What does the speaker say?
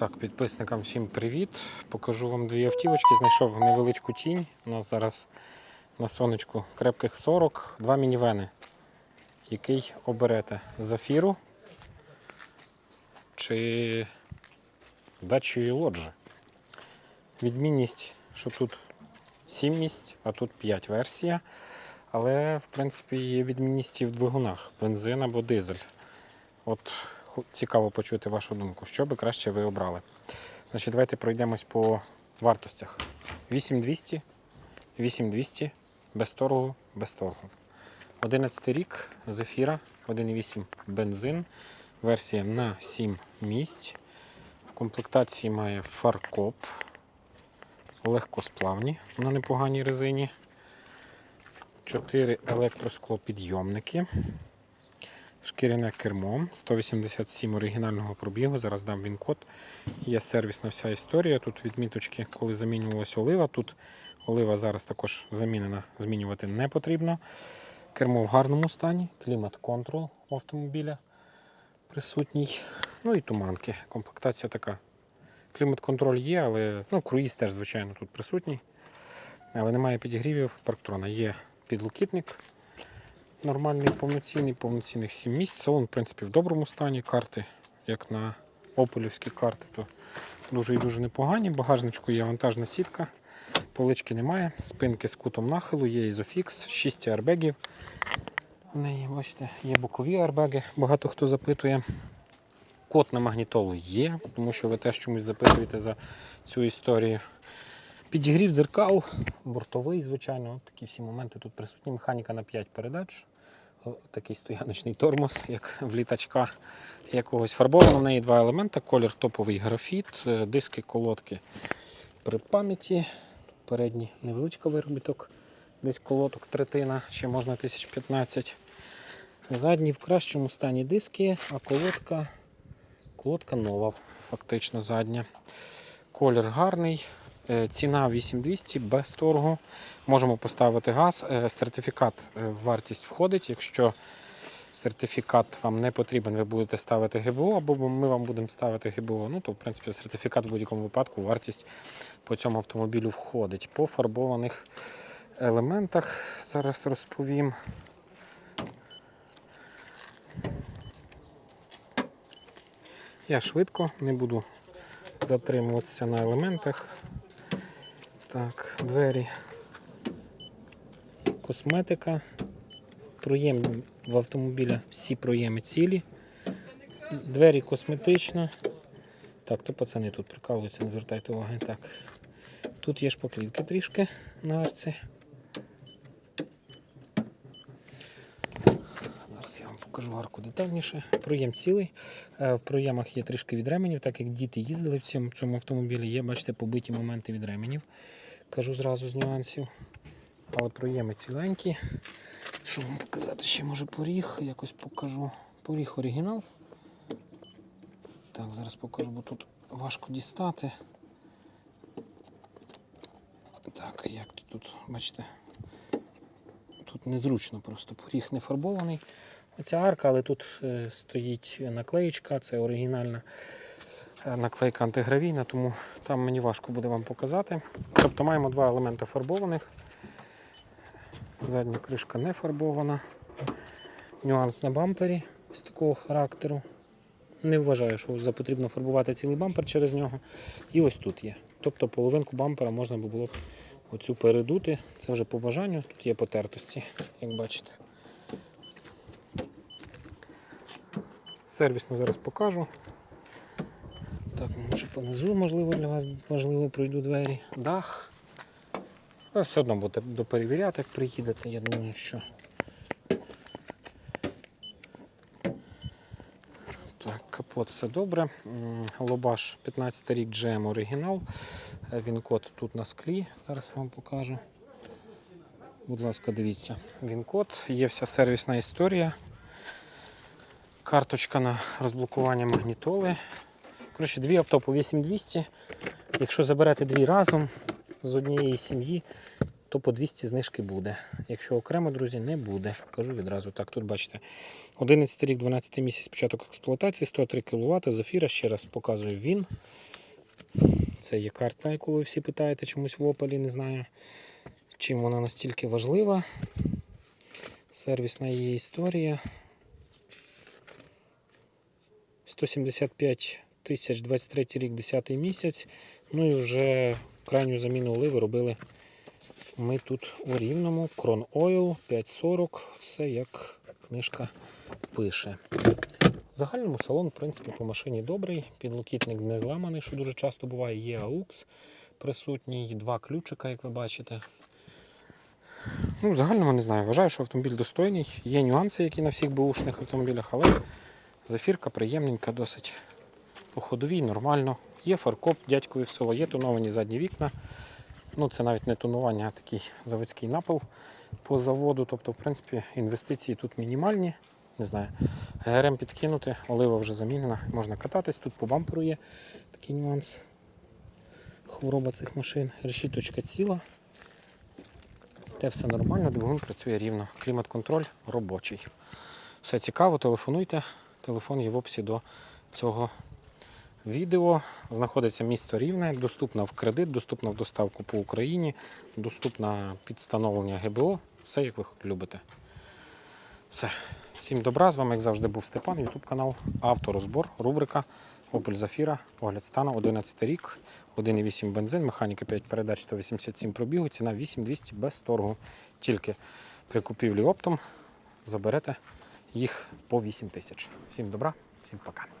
Так, підписникам всім привіт. Покажу вам дві автівочки. Знайшов невеличку тінь. У нас зараз на сонечку крепких 40, два мінівени. Який оберете? Зафіру чи дачу лоджі? Відмінність, що тут 7 місць, а тут 5 версія. Але, в принципі, є відмінність і в двигунах бензин або дизель. От цікаво почути вашу думку, що би краще ви обрали. Значить, давайте пройдемось по вартостях. 8200, 8200, без торгу, без торгу. 11 рік, Зефіра, 1,8 бензин, версія на 7 місць. В комплектації має фаркоп, легкосплавні на непоганій резині. 4 електросклопідйомники. Шкіряне кермо, 187 оригінального пробігу. Зараз дам він код. Є сервісна вся історія. Тут відміточки, коли замінювалася олива. Тут олива зараз також замінена, змінювати не потрібно. Кермо в гарному стані, клімат-контрол автомобіля присутній. Ну і туманки. Комплектація така. Клімат-контроль є, але ну, круїз теж, звичайно, тут присутній. Але немає підігрівів парктрона. Є підлокітник нормальний, повноцінний, повноцінних 7 місць. Салон, в принципі, в доброму стані. Карти, як на ополівські карти, то дуже і дуже непогані. Багажничку є вантажна сітка, полички немає, спинки з кутом нахилу, є ізофікс, 6 аербегів. В неї, бачите, є бокові аербеги, багато хто запитує. Код на магнітолу є, тому що ви теж чомусь запитуєте за цю історію. Підігрів дзеркал, бортовий, звичайно, такі всі моменти тут присутні. Механіка на 5 передач. Такий стояночний тормоз, як в літачка якогось фарбовано. В неї два елементи. Колір топовий графіт, е, диски, колодки при пам'яті. Передній невеличка виробіток, десь колодок третина, ще можна 1015. Задні в кращому стані диски, а колодка, колодка нова, фактично задня. Колір гарний. Е, Ціна 8200 без торгу. Можемо поставити газ. Е, Сертифікат е, в вартість входить. Якщо сертифікат вам не потрібен, ви будете ставити ГБО, або ми вам будемо ставити ГБО. Ну, то, в принципі, сертифікат в будь-якому випадку, вартість по цьому автомобілю входить. По фарбованих елементах зараз розповім. Я швидко не буду затримуватися на елементах. Так, двері. Косметика. Проєм в автомобіля всі проєми цілі. Двері косметично. Так, то пацани тут прикалуються, не звертайте уваги. Так. Тут є шпаклівки трішки на арці. Зараз я вам покажу арку детальніше. Проєм цілий. Е, В проємах є трішки від ременів, так як діти їздили в цьому, цьому автомобілі. Є, бачите, побиті моменти від ременів. Кажу зразу з нюансів. Але проєми ціленькі. Що вам показати? Ще може поріг, якось покажу. Поріг оригінал. Так, зараз покажу, бо тут важко дістати. Так, як тут бачите? Тут незручно просто. Поріг не фарбований. Оця арка, але тут е, стоїть наклеєчка, це оригінальна е, наклейка антигравійна, тому там мені важко буде вам показати. Тобто маємо два елементи фарбованих. Задня кришка не фарбована. Нюанс на бампері ось такого характеру. Не вважаю, що за потрібно фарбувати цілий бампер через нього. І ось тут є. Тобто половинку бампера можна було б оцю передути. Це вже по бажанню. Тут є потертості, як бачите. Сервісно зараз покажу. Так, може понизу, можливо, для вас важливо пройду двері. Дах. Ви все одно будете доперевіряти, як приїдете, я думаю, що. Так, капот все добре. Лобаш 15 рік GM оригінал. Е, Він код тут на склі. Зараз вам покажу. Будь ласка, дивіться. Він код, є вся сервісна історія. Карточка на розблокування магнітоли. Коротше, дві авто по 8200. Якщо заберете дві разом з однієї сім'ї, то по 200 знижки буде. Якщо окремо, друзі, не буде. Кажу відразу так. Тут бачите, 11 рік, 12 місяць початок експлуатації, 103 кВт, Зафіра, ще раз показую він. Це є карта, яку ви всі питаєте чомусь в Opel, не знаю, чим вона настільки важлива. Сервісна її історія. 175 тисяч 23 рік, 10 місяць. Ну і вже крайню заміну оливи робили ми тут у Рівному. Крон Oil 540, все як книжка пише. Загальному салон, в принципі, по машині добрий. Підлокітник не зламаний, що дуже часто буває. Є AUX присутній, два ключика, як ви бачите. Ну, в загальному не знаю. Вважаю, що автомобіль достойний. Є нюанси, які на всіх бушних автомобілях, але зафірка приємненька, досить по ходовій, нормально. Є фаркоп, дядькові в село, є тоновані задні вікна. Ну, це навіть не тонування, а такий заводський напил по заводу. Тобто, в принципі, інвестиції тут мінімальні. Не знаю. ГРМ підкинути, олива вже замінена, можна кататись. Тут по бамперу є такий нюанс. Хвороба цих машин. Решіточка ціла. Те все нормально, двигун працює рівно. Клімат-контроль робочий. Все цікаво, телефонуйте. Телефон є в описі до цього відео. Знаходиться місто Рівне, доступна в кредит, доступна в доставку по Україні, доступна під встановлення ГБО. Все як ви любите. Все. Всім добра, з вами, як завжди, був Степан, Ютуб канал, авторозбор, рубрика Opel Zafira, огляд стану, 11 рік, 1,8 бензин, механіка 5 передач 187 пробігу, ціна 8200 без торгу. Тільки при купівлі оптом заберете їх по 8 тисяч. Всім добра, всім пока.